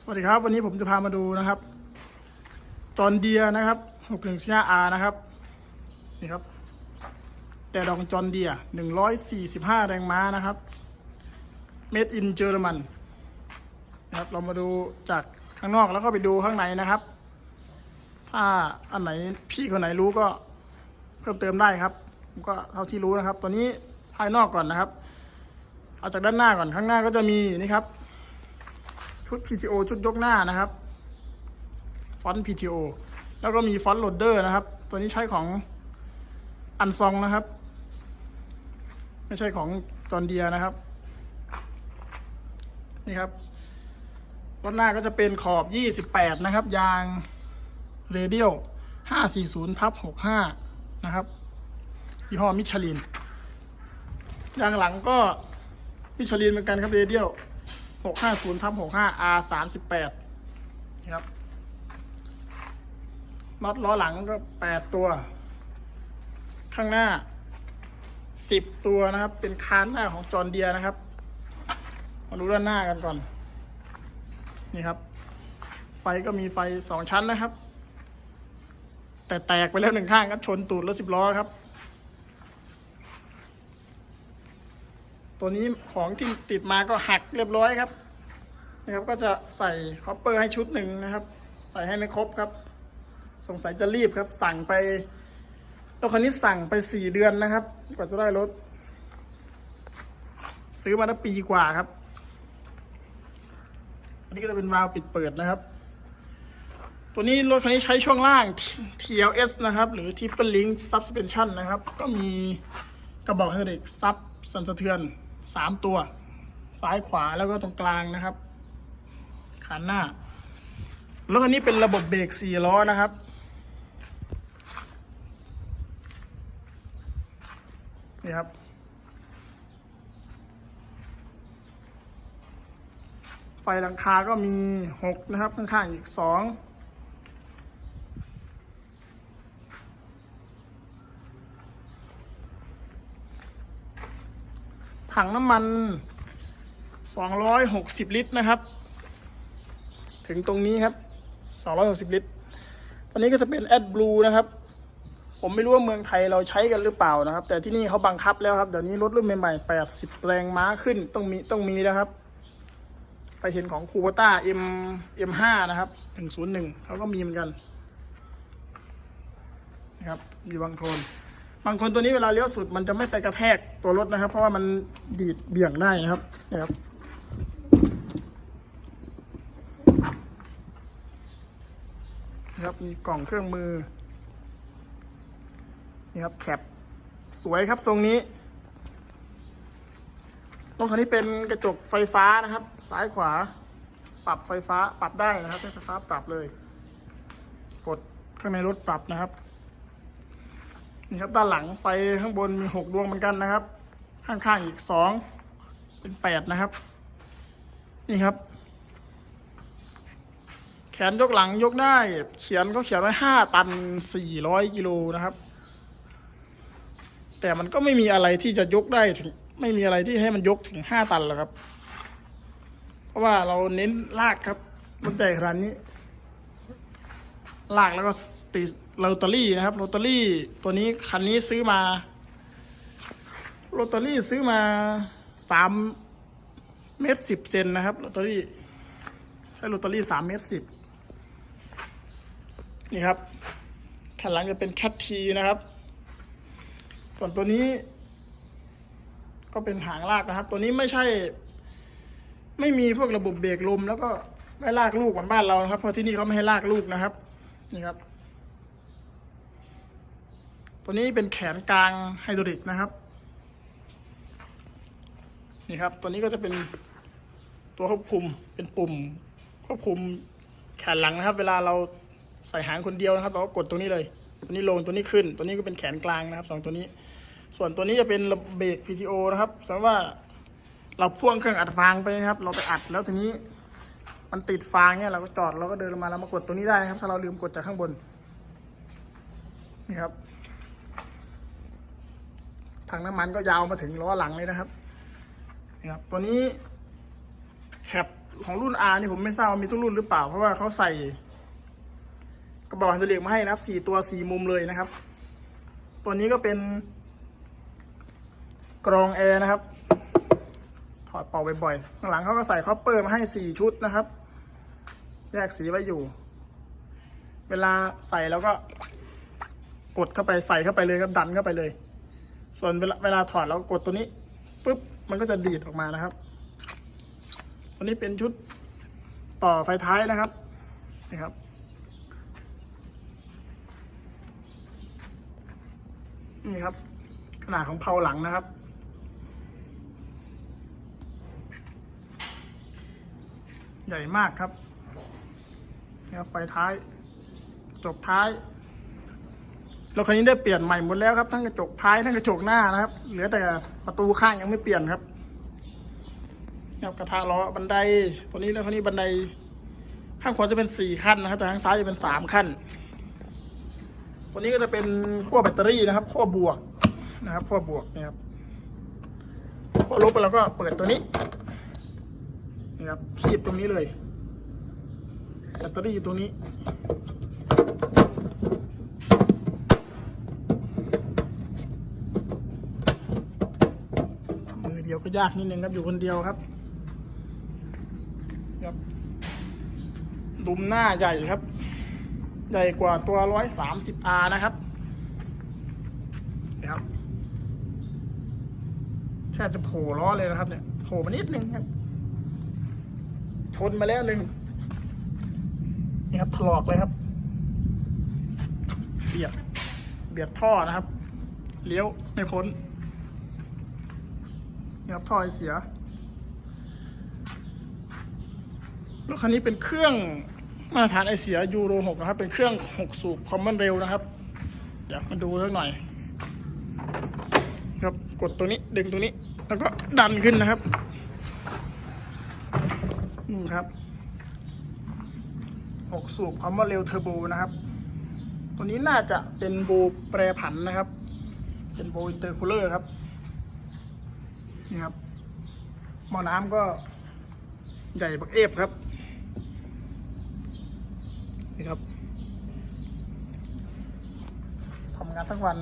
สวัสดีครับ วันนี้ผมจะพามาดูนะครับจอร์นเดียนะครับ6 1 5 R นะครับ นี่ครับ แต่ดองจอร์นเดีย145แรงม้านะครับ made in German นะครับ เรามาดูจากข้างนอกแล้วก็ไปดูข้างในนะครับ ถ้าอันไหนพี่คนไหนรู้ก็เพิ่มเติมได้ครับผมก็เท่าที่รู้นะครับ ตัวนี้ภายนอกก่อนนะครับ เอาจากด้านหน้าก่อนข้างหน้าก็จะมีนี่ครับ ชุด PTO ชุดยกหน้านะครับฟอนต์ PTO แล้วก็มีฟอนต์โหลดเดอร์นะครับ ตัวนี้ใช้ของอันซองนะครับ ไม่ใช่ของจอร์นเดียนะครับ นี่ครับรถหน้าก็จะเป็นขอบ 28 นะครับ ยางเรเดียล540ทับ65 นะครับยี่ห้อมิชลิน ยางหลังก็มิชลินเหมือนกันครับเรเดียล หกห้าศูนย์ทับหกห้า R สามสิบแปดนะครับน็อตล้อหลังก็แปดตัว ข้างหน้าสิบตัวนะครับ เป็นคานหน้าของจอร์นเดียนะครับ มาดูด้านหน้ากันก่อน นี่ครับ ไฟก็มีไฟสองชั้นนะครับ แต่แตกไปแล้วหนึ่งข้างครับ ชนตูดรถสิบล้อครับ ตัวนี้ของที่ติดมาก็หักเรียบร้อยครับนะครับ ก็จะใส่คอปเปอร์ให้ชุดหนึ่งนะครับ ใส่ให้ไม่ครบครับ สงสัยจะรีบครับ สั่งไปรถคันนี้สั่งไปสี่เดือนนะครับ กว่าจะได้รถ ซื้อมาได้ปีกว่าครับ อันนี้ก็จะเป็นวาล์วปิดเปิดนะครับ ตัวนี้รถคันนี้ใช้ช่วงล่าง TLS นะครับ หรือ Triple Link Suspension นะครับ ก็มีกระบอกไฮดรอลิกซับสันสะเทือน สามตัว ซ้ายขวาแล้วก็ตรงกลางนะครับขาหน้ารถคันนี้เป็นระบบเบรกสี่ล้อนะครับ นี่ครับ ไฟหลังคาก็มีหกนะครับ ข้างๆอีกสอง ถังน้ำมัน 260 ลิตรนะครับ ถึงตรงนี้ครับ 260 ลิตร ตอนนี้ก็จะเป็น AdBlue นะครับ ผมไม่รู้ว่าเมืองไทยเราใช้กันหรือเปล่านะครับ แต่ที่นี่เขาบังคับแล้วครับเดี๋ยวนี้รถรุ่นใหม่ๆ 80 แรงม้าขึ้นต้องมีต้องมีนะครับ ไปเห็นของคูโบต้า M M5 นะครับ101เขาก็มีเหมือนกันนะครับมีบางคน บางคนตัวนี้เวลาเลี้ยวสุดมันจะไม่ไปกระแทกตัวรถนะครับ เพราะว่ามันดีดเบี่ยงได้นะครับนะครับนะครับมีกล่องเครื่องมือนี่ครับแคปสวยครับทรงนี้ตรถคันนี้เป็นกระจกไฟฟ้านะครับ ซ้ายขวา ปรับไฟฟ้าปรับได้นะครับใช้ไฟฟ้าปรับเลย กดข้างในรถปรับนะครับ นี่ครับด้านหลังไฟข้างบนมีหกดวงเหมือนกันนะครับ ข้างๆอีกสองเป็นแปดนะครับ นี่ครับ แขนยกหลังยกได้ เขียนเขาเขียนไว้ห้าตันสี่ร้อยกิโลนะครับ แต่มันก็ไม่มีอะไรที่จะยกได้ถึง ไม่มีอะไรที่ให้มันยกถึงห้าตันหรอกครับ เพราะว่าเราเน้นลากครับมันใหญ่ขนาดนี้ ลากแล้วก็ติ โรตารี่นะครับโรตารี่ตัวนี้คันนี้ซื้อมาโรตารี่ซื้อมาสามเมตรสิบเซนนะครับโรตารี่ใช้โรตารี่สามเมตรสิบนี่ครับแผ่นหลังจะเป็นแคททีนะครับ ส่วนตัวนี้ ก็เป็นหางลากนะครับ ตัวนี้ไม่ใช่ ไม่มีพวกระบบเบรกลม แล้วก็ไม่ลากลูกเหมือนบ้านเรานะครับ เพราะที่นี่เขาไม่ให้ลากลูกนะครับ นี่ครับ ตัวนี้เป็นแขนกลางไฮดรอลิกนะครับนี่ครับ ตัวนี้ก็จะเป็นตัวควบคุมเป็นปุ่ม ควบคุมแขนหลังนะครับ เวลาเราใส่หางคนเดียวนะครับ เราก็กดตัวนี้เลย ตัวนี้ลงตัวนี้ขึ้น ตัวนี้ก็เป็นแขนกลางนะครับสองตัวนี้ ส่วนตัวนี้จะเป็นระเบรก PTO นะครับสมมติว่าเราพ่วงเครื่องอัดฟางไปนะครับ เราไปอัดแล้วทีนี้มันติดฟางเนี่ยเราก็จอดเราก็เดินลงมาแล้วมากดตัวนี้ได้นะครับ ถ้าเราลืมกดจากข้างบนนี่ครับ ถังน้ำมันก็ยาวมาถึงล้อหลังเลยนะครับนี่ครับ ตัวนี้แคปของรุ่น R นี่ผมไม่ทราบว่ามีทุกรุ่นหรือเปล่า เพราะว่าเขาใส่ กระบอกไฮดรอลิกมาให้นะครับสี่ตัวสี่มุมเลยนะครับ ตัวนี้ก็เป็นกรองแอร์นะครับ ถอดเป่าบ่อยๆข้างหลังเขาก็ใส่คอปเปอร์มาให้สี่ชุดนะครับ แยกสีไว้อยู่ เวลาใส่แล้วก็กดเข้าไปใส่เข้าไปเลยครับดันเข้าไปเลย ส่วนเวลาเวลาถอดเรากดตัวนี้ปุ๊บมันก็จะดีดออกมานะครับ ตัวนี้เป็นชุดต่อไฟท้ายนะครับนี่ครับ นี่ครับ ขนาดของเพาหลังนะครับใหญ่มากครับนี่ครับไฟท้ายจกท้าย รถคันนี้ได้เปลี่ยนใหม่หมดแล้วครับทั้งกระจกท้ายทั้งกระจกหน้านะครับ เหลือแต่ประตูข้างยังไม่เปลี่ยนครับนี่ครับกระทะล้อบันไดตัวนี้แล้วคันนี้บันได ข้างขวาจะเป็นสี่ขั้นนะครับ แต่ข้างซ้ายจะเป็นสามขั้น ตัวนี้ก็จะเป็นขั้วแบตเตอรี่นะครับขั้วบวกนะครับขั้วบวกนะครับขั้วลบไปแล้วก็เปิดตัวนี้นะครับคีบตรงนี้เลยแบตเตอรี่ตรงนี้ ยวก็ยากนิดนึงครับอยู่คนเดียวครับ ครับดุมหน้าใหญ่ครับ ใหญ่กว่าตัว 130R นะครับนะครับแทบจะโผล่ล้อเลยนะครับ เนี่ยโผล่มานิดนึงครับ ชนมาแล้วหนึ่งนี่ครับถลอกเลยครับ เบียด เบียดท่อนะครับ เลี้ยวไม่พ้น นี่ครับท่อเสียรถคันนี้เป็นเครื่องมาตรฐานไอเสียยูโร6นะครับ เป็นเครื่อง 6 สูบคอมมอนเร็วนะครับ เดี๋ยวมาดูสักหน่อย ครับกดตัวนี้ดึงตัวนี้ แล้วก็ดันขึ้นนะครับนี่ครับ 6 สูบคอมมอนเร็วเทอร์โบนะครับ ตัวนี้น่าจะเป็นโบแปรผันนะครับ เป็นโบอินเตอร์คูลเลอร์ครับ นี่ครับหม้อน้ำก็ใหญ่บักเอฟครับ นี่ครับทำงานทั้งวัน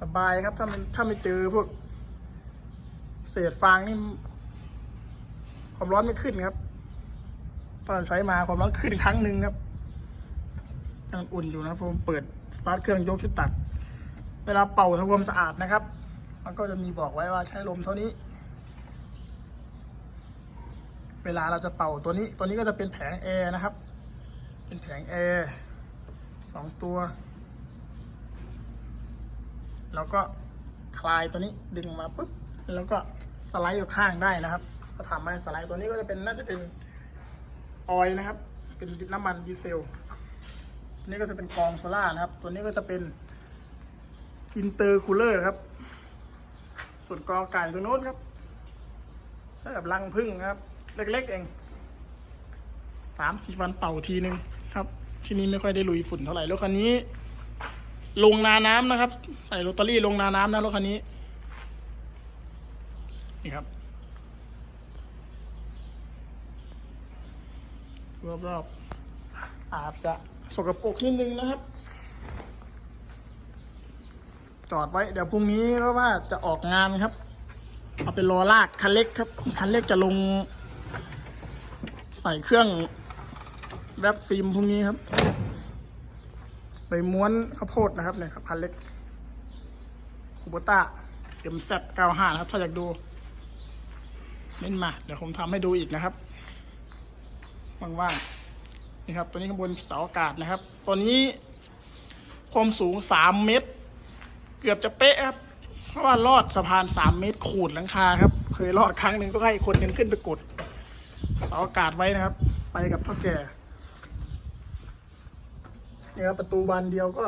สบายครับ ถ้ามันถ้าไม่เจอพวก เศษฟางนี่ ความร้อนไม่ขึ้นครับ ตอนใช้มาความร้อนขึ้นครั้งหนึ่งครับยังอุ่นอยู่นะผมเปิดสตาร์ทเครื่องยกชุดตัดเวลาเป่าทำความสะอาดนะครับ มันก็จะมีบอกไว้ว่าใช้ลมเท่านี้ เวลาเราจะเป่าตัวนี้ ตัวนี้ก็จะเป็นแผงแอร์นะครับ เป็นแผงแอร์สองตัว แล้วก็คลายตัวนี้ดึงมาปุ๊บ แล้วก็สไลด์อยู่ข้างได้นะครับก็ทำให้สไลด์ตัวนี้ก็จะเป็นน่าจะเป็นออยนะครับ เป็นน้ำมันดีเซลนี่ก็จะเป็นกองโซล่าร์นะครับ ตัวนี้ก็จะเป็นอินเตอร์คูลเลอร์ครับ ส่วนกอไก่ตัวโน้นครับใช้แบบรังพึ่งครับ เล็กๆเองสามสี่วันเป่าทีนึงครับ ที่นี่ไม่ค่อยได้ลุยฝุ่นเท่าไหร่รถคันนี้ ลงนาน้ำนะครับ ใส่โรตารี่ลงนาน้ำนะรถคันนี้นี่ครับรอบๆอาจจะสกปรกนิดนึงนะครับ จอดไว้เดี๋ยวพรุ่งนี้ก็ว่าจะออกงานครับ เอาเป็นล้อลากคันเล็กครับ คันเล็กจะลง ใส่เครื่องแวบฟิล์มพรุ่งนี้ครับ ไปม้วนข้าวโพดนะครับเนี่ยครับคันเล็กคูโบต้าเอ็มเซเก้าห้านะครับ ถ้าอยากดูเม้นมา เดี๋ยวผมทำให้ดูอีกนะครับ ว่างๆนี่ครับ ตัวนี้ข้างบนเสาอากาศนะครับ ตัวนี้ความสูงสามเมตร เกือบจะเป๊ะครับ เพราะว่าลอดสะพานสามเมตรขูดหลังคาครับ เคยลอดครั้งหนึ่งต้องให้คนนึงขึ้นไปกดเสาอากาศไว้นะครับ ไปกับพ่อแก่นี่ครับประตูบานเดียวก็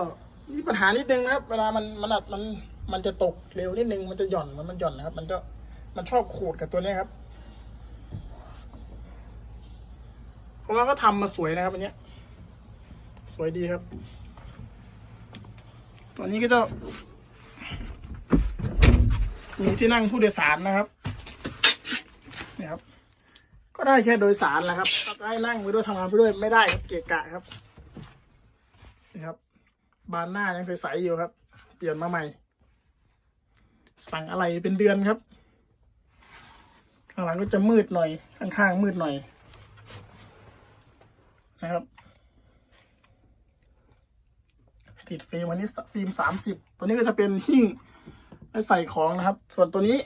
มีปัญหานิดนึงนะครับ เวลามันมันอัดมันมันจะตกเร็วนิดนึงมันจะหย่อนมันมันหย่อนนะครับ มันก็มันชอบขูดกับตัวนี้ครับผมว่าก็ทำมาสวยนะครับ อันเนี้ย สวยดีครับตัวนี้ก็จะ มีที่นั่งผู้โดยสารนะครับนี่ครับ ก็ได้แค่โดยสารแหละครับถ้าจะให้นั่งไปด้วยทำงานไปด้วยไม่ได้ครับเกะกะครับนี่ครับ บานหน้ายังใสๆอยู่ครับ เปลี่ยนมาใหม่ สั่งอะไรเป็นเดือนครับ ข้างหลังก็จะมืดหน่อย ข้างๆมืดหน่อย นะครับติดฟิล์มวันนี้ฟิล์มสามสิบตัวนี้ก็จะเป็นหิ้ง ไว้ใส่ของนะครับ ส่วนตัวนี้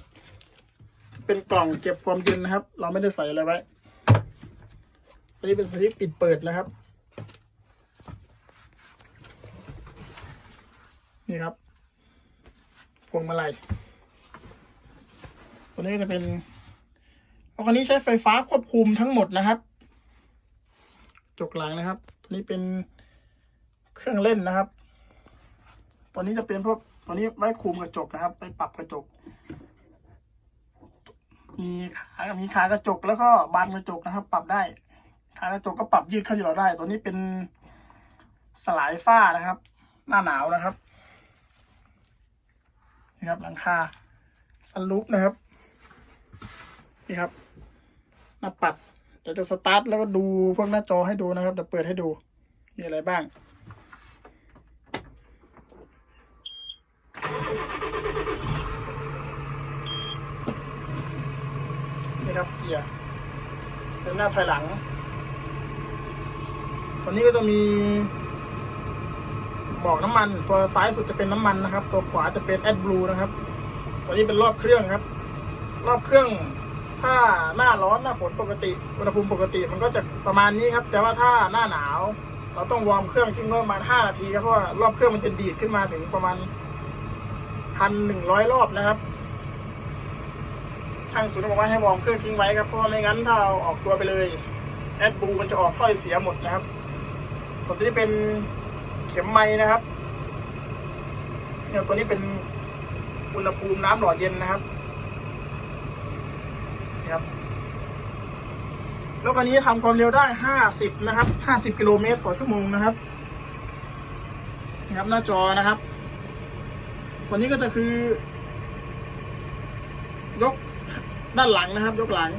เป็นกล่องเก็บความเย็นนะครับ เราไม่ได้ใส่อะไรไว้ตัวนี้เป็นสวิตช์ปิดเปิดนะครับ นี่ครับพวงมาลัยตัวนี้จะเป็นเอาคันนี้ใช้ไฟฟ้าควบคุมทั้งหมดนะครับ จกหลังนะครับ ตัวนี้เป็นเครื่องเล่นนะครับ ตัวนี้จะเป็นพวก ตัวนี้ไว้คุมกระจกนะครับไว้ปรับกระจก มีขามีขากระจกแล้วก็บานกระจกนะครับ ปรับได้ ขากระจกก็ปรับยืดเข้าอยู่เราได้ ตัวนี้เป็นสลายฝ้านะครับ หน้าหนาวนะครับนี่ครับหลังคาสลุปนะครับนี่ครับหน้าปัดเดี๋ยวจะสตาร์ทแล้วก็ดูพวกหน้าจอให้ดูนะครับเดี๋ยวเปิดให้ดูมีอะไรบ้าง ครับเกียร์เดินหน้าถอยหลังตัวนี้ก็จะมีบอกน้ำมัน ตัวซ้ายสุดจะเป็นน้ำมันนะครับ ตัวขวาจะเป็นแอดบลูนะครับ ตัวนี้เป็นรอบเครื่องครับ รอบเครื่อง ถ้าหน้าร้อนหน้าฝนปกติ อุณหภูมิปกติมันก็จะประมาณนี้ครับ แต่ว่าถ้าหน้าหนาว เราต้องวอร์มเครื่องทิ้งไว้ประมาณห้านาทีครับ เพราะว่ารอบเครื่องมันจะดีดขึ้นมาถึงประมาณพันหนึ่งร้อยรอบนะครับ ช่างศูนย์บอกว่าให้วอร์มเครื่องทิ้งไว้ครับเพราะว่าไม่งั้นถ้าเราออกตัวไปเลยแอดบูมันจะออกถ้อยเสียหมดนะครับส่วนตัวนี้เป็นเข็มไม้นะครับเนี่ยตัวนี้เป็นอุณหภูมิน้ำหล่อเย็นนะครับนะครับแล้วคันนี้ทำความเร็วได้ห้าสิบนะครับห้าสิบกิโลเมตรต่อชั่วโมงนะครับนะครับหน้าจอนะครับตัวนี้ก็จะคือยก ด้านหลังนะครับ ยกหลัง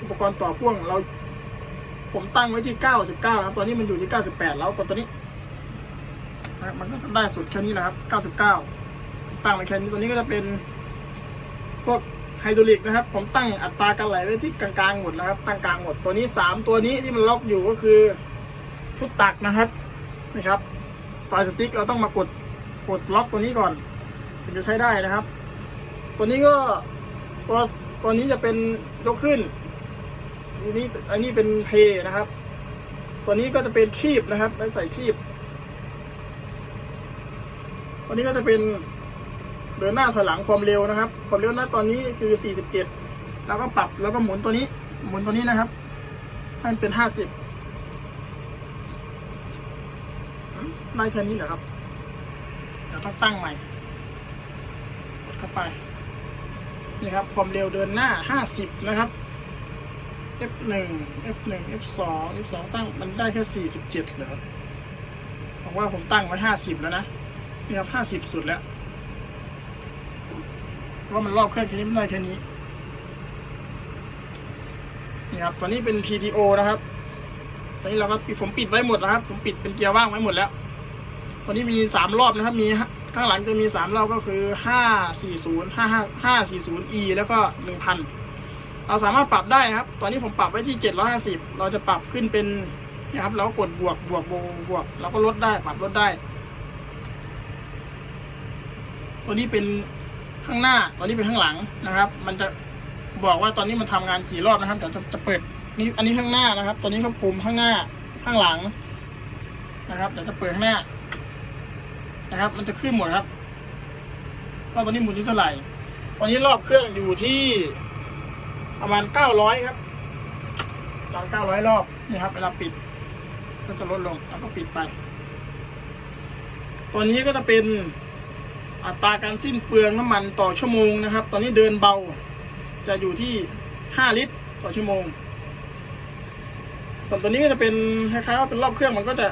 อุปกรณ์ต่อพ่วงเรา ผมตั้งไว้ที่99ครับตัวนี้มันอยู่ที่98แล้วกดตัวนี้นะครับมันก็จะได้สุดแค่นี้นะครับ99ตั้งไว้แค่นี้ตัวนี้ก็จะเป็น พวกไฮดรอลิกนะครับ ผมตั้งอัตราการไหลไว้ที่กลางๆหมดแล้วครับตั้งกลางหมดตัวนี้3ตัวนี้ที่มันล็อกอยู่ก็คือชุดตักนะครับนี่ครับไฟสติ๊กเราต้องมากดกดล็อกตัวนี้ก่อน ถึงจะใช้ได้นะครับ ตัวนี้ก็ ตัวตัวนี้จะเป็นยกขึ้นอันนี้อันนี้เป็นเทนะครับ ตัวนี้ก็จะเป็นคีบนะครับไว้ใส่คีบตัวนี้ก็จะเป็นเดินหน้าถอยหลังความเร็วนะครับ ความเร็วน้าตอนนี้คือ 47 แล้วก็ปรับแล้วก็หมุนตัวนี้ หมุนตัวนี้นะครับ ให้มันเป็น 50ได้แค่นี้เหรอครับเดี๋ยวต้องตั้งใหม่กดเข้าไป นี่ครับ ความเร็วเดินหน้า 50 นะครับ F1 F1 F2 F2 ตั้งมันได้แค่47เหรอผมว่าผมตั้งไว้ 50 แล้วนะ นี่ครับ 50 สุดแล้วเพราะมันรอบเครื่องแค่นี้ไม่ได้แค่นี้ นี่ครับตัวนี้เป็น PTO นะครับ ตอนนี้เราก็ผมปิดไว้หมดแล้วครับ ผมปิดเป็นเกียร์ว่างไว้หมดแล้วตัวนี้มีสามรอบนะครับ มี ข้างหลังจะมีสามรอบก็คือห้าสี่ศูนย์ห้าห้าห้าสี่ศูนย์ E แล้วก็หนึ่งพันเราสามารถปรับได้นะครับ ตอนนี้ผมปรับไว้ที่เจ็ดร้อยห้าสิบเราจะปรับขึ้นเป็นนะครับ เรากดบวกบวกบวกบวกเราก็ลดได้ปรับลดได้ ตัวนี้เป็นข้างหน้าตัวนี้เป็นข้างหลังนะครับ มันจะบอกว่าตอนนี้มันทำงานกี่รอบนะครับแต่จะจะเปิดนี่อันนี้ข้างหน้านะครับตัวนี้ควบคุมข้างหน้าข้างหลังนะครับเดี๋ยวจะเปิดข้างหน้า นะครับ มันจะขึ้นหมดครับว่าตอนนี้หมุนที่เท่าไหร่ตอนนี้รอบเครื่องอยู่ที่ประมาณเก้าร้อยครับหลังเก้าร้อยรอบนี่ครับเวลาปิด ก็จะลดลงแล้วก็ปิดไป ตัวนี้ก็จะเป็นอัตราการสิ้นเปลืองน้ำมันต่อชั่วโมงนะครับ ตอนนี้เดินเบา จะอยู่ที่ห้าลิตร ต่อชั่วโมง ส่วนตัวนี้ก็จะเป็นคล้ายๆว่าเป็นรอบเครื่องมันก็จะ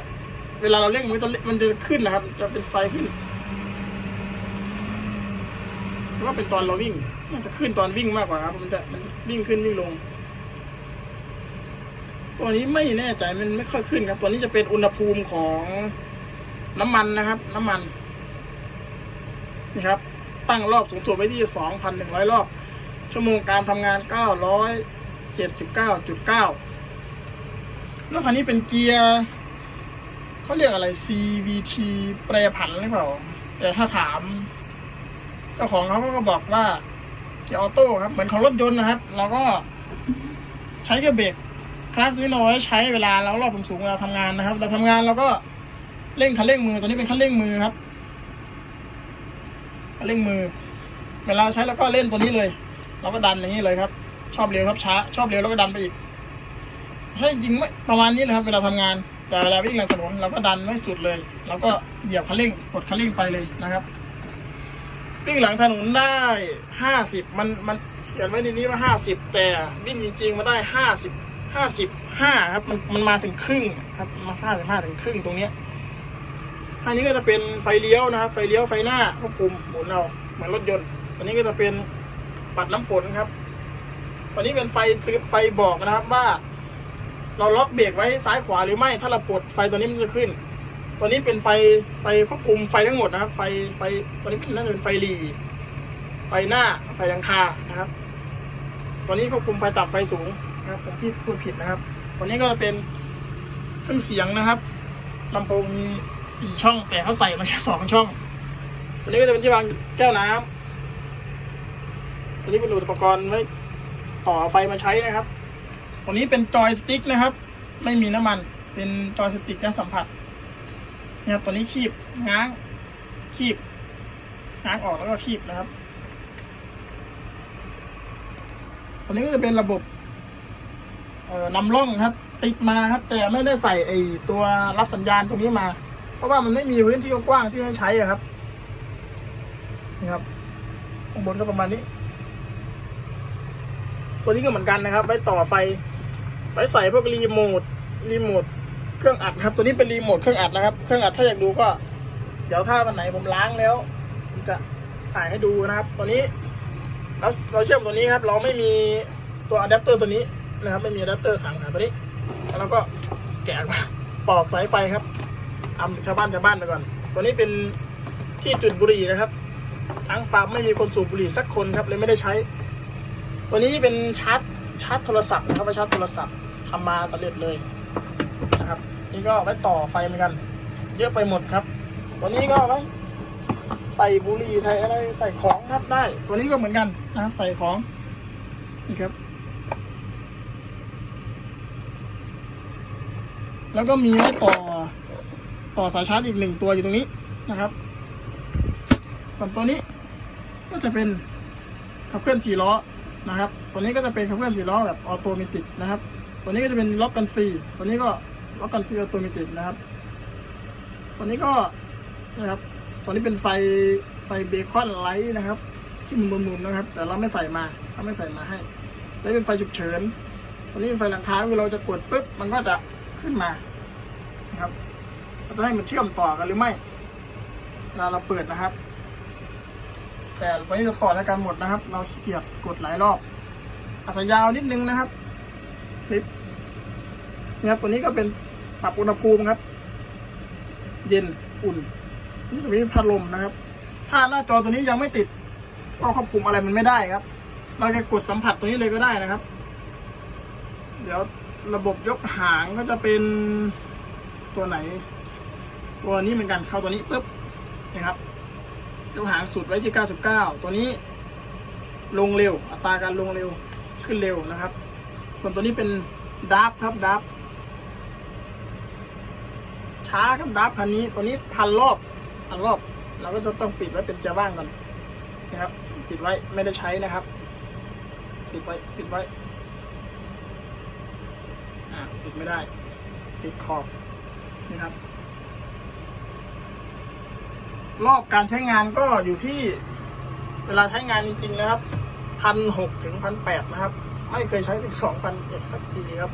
เวลาเราเร่งมันจะมันจะขึ้นนะครับ จะเป็นไฟขึ้นหรือว่าเป็นตอนเราวิ่งน่าจะขึ้นตอนวิ่งมากกว่าครับ มันจะมันจะวิ่งขึ้นวิ่งลง ตัวนี้ไม่แน่ใจมันไม่ค่อยขึ้นครับ ตัวนี้จะเป็นอุณหภูมิของน้ำมันนะครับ น้ำมันนี่ครับ ตั้งรอบสูงสุดไว้ที่2,100รอบ ชั่วโมงการทำงาน979.9แล้วคันนี้เป็นเกียร์ เขาเรียกอะไร CVT แปรผันหรือเปล่า แต่ถ้าถาม เจ้าของเขาก็บอกว่าเกียร์ออโต้ครับ เหมือนของรถยนต์นะครับ เราก็ใช้แค่เบรกคลาสนี้เราไว้ใช้เวลาเรารอบสูงเวลาทำงานนะครับ เราทำงานเราก็เร่งคันเร่งมือ ตัวนี้เป็นคันเร่งมือครับคันเร่งมือ เวลาใช้แล้วก็เล่นตัวนี้เลย เราก็ดันอย่างนี้เลยครับ ชอบเร็วครับช้า ชอบเร็วแล้วก็ดันไปอีกใช่ยิงไหมประมาณนี้เลยครับ เวลาทำงาน แต่เวลาวิ่งหลังถนนเราก็ดันไม่สุดเลยเราก็เหยียบคันเร่งกดคันเร่งไปเลยนะครับ วิ่งหลังถนนได้ห้าสิบมันมันเขียนไว้ในนี้ว่าห้าสิบแต่วิ่งจริงๆมาได้ห้าสิบห้าสิบห้าครับมันมันมาถึงครึ่งครับมาห้าสิบห้าถึงครึ่งตรงเนี้ยอันนี้ก็จะเป็นไฟเลี้ยวนะครับ ไฟเลี้ยวไฟหน้าควบคุมหมุนเอาเหมือนรถยนต์อันนี้ก็จะเป็นปัดน้ำฝนครับอันนี้เป็นไฟตือนไฟบอกนะครับว่า เราล็อกเบรกไว้ซ้ายขวาหรือไม่ ถ้าเราปลดไฟตัวนี้มันจะขึ้น ตัวนี้เป็นไฟไฟควบคุมไฟทั้งหมดนะครับ ไฟไฟตัวนี้เป็นน่าจะเป็นไฟหลีไฟหน้าไฟหลังคานะครับ ตัวนี้ควบคุมไฟต่ำไฟสูงนะครับ ผมพี่พูดผิดนะครับ ตัวนี้ก็จะเป็นเครื่องเสียงนะครับลำโพงมีสี่ช่อง แต่เขาใส่มาแค่สองช่อง ตัวนี้ก็จะเป็นที่วางแก้วน้ำตัวนี้เป็นอุปกรณ์ไว้ต่อไฟมาใช้นะครับ ตัวนี้เป็นจอยสติ๊กนะครับ ไม่มีน้ำมัน เป็นจอยสติ๊กและสัมผัสเนี่ยครับตัวนี้คีบง้างคีบง้างออกแล้วก็คีบนะครับ ตัวนี้ก็จะเป็นระบบเอ่อนำร่องครับ ติดมาครับ แต่ไม่ได้ใส่ไอตัวรับสัญญาณตรงนี้มา เพราะว่ามันไม่มีพื้นที่กว้างที่ให้ใช้อะครับนี่ครับข้างบนก็ประมาณนี้ ตัวนี้ก็เหมือนกันนะครับไว้ต่อไฟ ไว้ใส่พวกรีโมทรีโมทเครื่องอัดครับ ตัวนี้เป็นรีโมทเครื่องอัดนะครับ เครื่องอัดถ้าอยากดูก็ เดี๋ยวถ้าวันไหนผมล้างแล้วผมจะถ่ายให้ดูนะครับตัวนี้เราเราเชื่อมตัวนี้ครับ เราไม่มีตัวอะแดปเตอร์ตัวนี้นะครับ ไม่มีอะแดปเตอร์สั่งหาตัวนี้แล้วเราก็แกะมาปอกสายไฟครับทำชาวบ้านชาวบ้านไปก่อน ตัวนี้เป็นที่จุดบุหรี่นะครับ ทั้งฟาร์มไม่มีคนสูบบุหรี่สักคนครับเลยไม่ได้ใช้ ตัวนี้เป็นชาร์จชาร์จโทรศัพท์นะครับไว้ชาร์จโทรศัพท์ ทำมาสำเร็จเลยนะครับ นี่ก็ไว้ต่อไฟเหมือนกัน เยอะไปหมดครับ ตัวนี้ก็ไว้ใส่บุหรี่ใส่อะไรใส่ของครับได้ ตัวนี้ก็เหมือนกันนะครับใส่ของนี่ครับ แล้วก็มีไว้ต่อต่อสายชาร์จอีกหนึ่งตัวอยู่ตรงนี้นะครับส่วนตัวนี้ก็จะเป็นขับเคลื่อนสี่ล้อนะครับ ตัวนี้ก็จะเป็นขับเคลื่อนสี่ล้อแบบออโตเมติกนะครับ ตัวนี้ก็จะเป็นล็อกกันฟรี ตัวนี้ก็ล็อกกันฟรีออโตเมตินะครับ ตัวนี้ก็นะครับ ตัวนี้เป็นไฟไฟเบคอนไลท์นะครับ ที่มันหมุนๆนะครับ แต่เราไม่ใส่มาเราไม่ใส่มาให้ แล้วเป็นไฟฉุกเฉิน ตัวนี้เป็นไฟหลังคาคือเราจะกดปุ๊บมันก็จะขึ้นมานะครับเราจะให้มันเชื่อมต่อกันหรือไม่เวลาเราเปิดนะครับ แต่วันนี้เราต่อแล้วกันหมดนะครับ เราขี้เกียจกดหลายรอบอาจจะยาวนิดนึงนะครับ คลิป นี่ครับตัวนี้ก็เป็นปรับอุณหภูมิครับ เย็นอุ่น นี่จะมีพัดลมนะครับ ถ้าหน้าจอตัวนี้ยังไม่ติด ก็ควบคุมอะไรมันไม่ได้ครับ เราจะกดสัมผัสตัวนี้เลยก็ได้นะครับ เดี๋ยวระบบยกหางก็จะเป็นตัวไหน ตัวนี้เหมือนกันเข้าตัวนี้ปุ๊บนะครับยกหางสุดไว้ที่ 99 ตัวนี้ลงเร็ว อัตราการลงเร็วขึ้นเร็วนะครับส่วนตัวนี้เป็นดับครับดับ ช้าครับดับคันนี้ตัวนี้พันรอบพันรอบเราก็จะต้องปิดไว้เป็นเกียร์ว่างก่อนนะครับ ปิดไว้ไม่ได้ใช้นะครับ ปิดไว้ปิดไว้อ่าปิดไม่ได้ ติดขอบนี่ครับ รอบการใช้งานก็อยู่ที่เวลาใช้งานจริงๆนะครับพันหกถึงพันแปดนะครับ ไม่เคยใช้ถึงสองพันเอ็ดสักทีครับ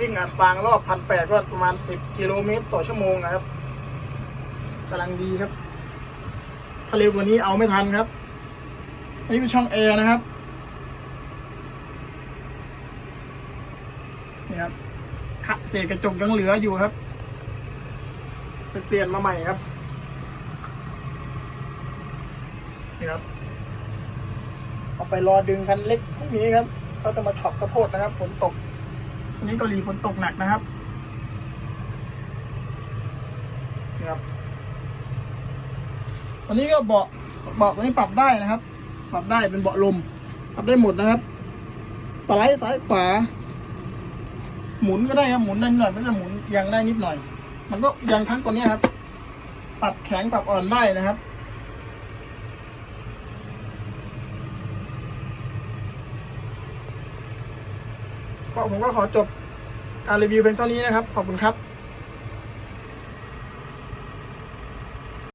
วิ่งอัดฟางรอบพันแปดก็ประมาณสิบกิโลเมตรต่อชั่วโมงนะครับกำลังดีครับถ้าเร็วกว่านี้เอาไม่ทันครับอันนี้เป็นช่องแอร์นะครับนี่ครับขะเศษกระจกยังเหลืออยู่ครับไปเปลี่ยนมาใหม่ครับนี่ครับ เอาไปรอดึงคันเล็กพรุ่งนี้ครับเขาจะมาช็อปกระโพดนะครับฝนตก วันนี้เกาหลีฝนตกหนักนะครับนี่ครับวันนี้ก็เบาะเบาะตัวนี้ปรับได้นะครับ ปรับได้เป็นเบาะลม ปรับได้หมดนะครับ สไลด์ซ้ายขวา หมุนก็ได้ครับ หมุนได้นิดหน่อยไม่ได้หมุนยังได้นิดหน่อย มันก็ยังทั้งตัวนี้ครับ ปรับแข็งปรับอ่อนได้นะครับ ก็ผมก็ขอจบการรีวิวเป็นเท่านี้นะครับ ขอบคุณครับ